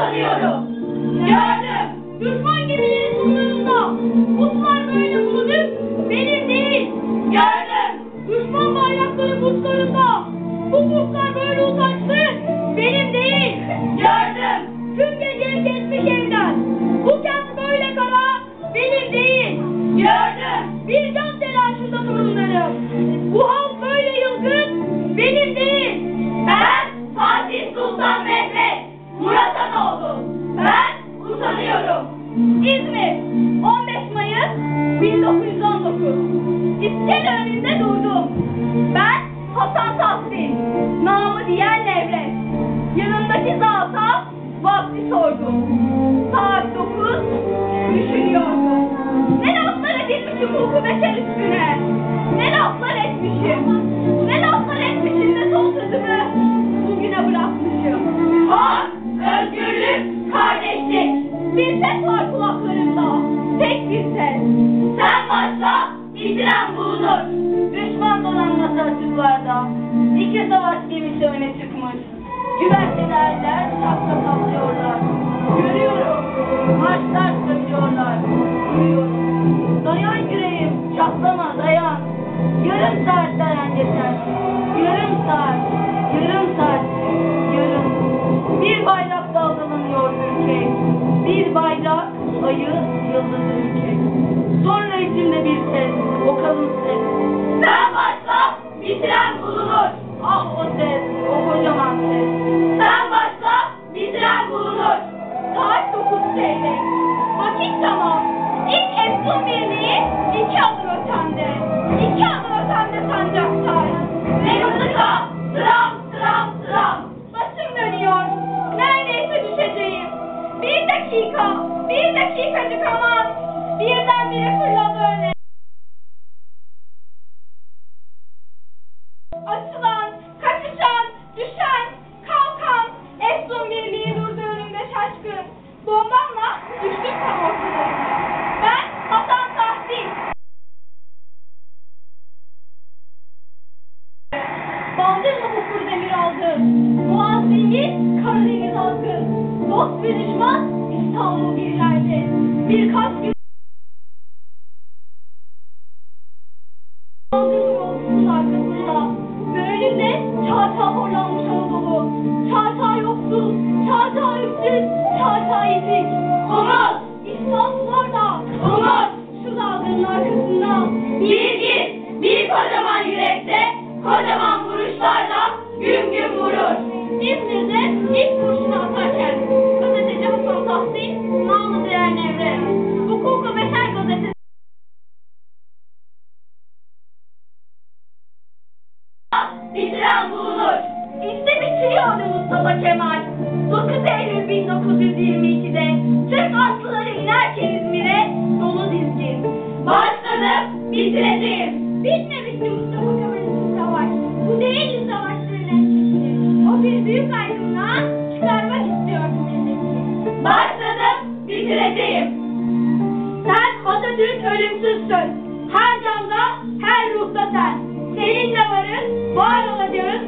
utanıyorum. Gördüm. Düşman 1919. İskele önünde durdum. Ben Hasan Tahsin, namı diğer Nevret. Yanındaki zata vakti sordum. Saat 9, düşünüyordum. Ne laflar edilmişim hukuku Sen başla, bitiren bulunur. Düşman donanması açıklarda. İki savaş gemisi öne çıkmış. Güvertelerler şapka saplıyorlar. Görüyorum. Marşlar söylüyorlar. Duyuyorum. Dayan yüreğim. Çatlama dayan. Yarım saat dayan yeter. Yarım saat. Yarım saat. Yarım. Bir bayrak dalgalanıyor ülke. Bir bayrak ayı yıldızı ülke. Açılan, kaçışan, düşen, kalkan. Efsun Birliği durdu önümde şaşkın. Bombamla düştüm tam ortalarına. Ben Hasan Tahsin. Bandırma hukur demir aldı. Boğaz zengin, Karadeniz. Dost ve İstanbul bir yerde. Birkaç gün 他跳后让 Mustafa Kemal. 9 Eylül 1922'de Türk aslıları inerken İzmir'e dolu dizgin. Başladım, bitireceğim. Bitmemişti Mustafa Kemal'in savaş. Bu değil savaşların etkisi. O bir büyük aydınlığa çıkarmak istiyordu milleti. Başladım, bitireceğim. Sen Atatürk ölümsüzsün. Her canda, her ruhta sen. Seninle varız, var olacağız,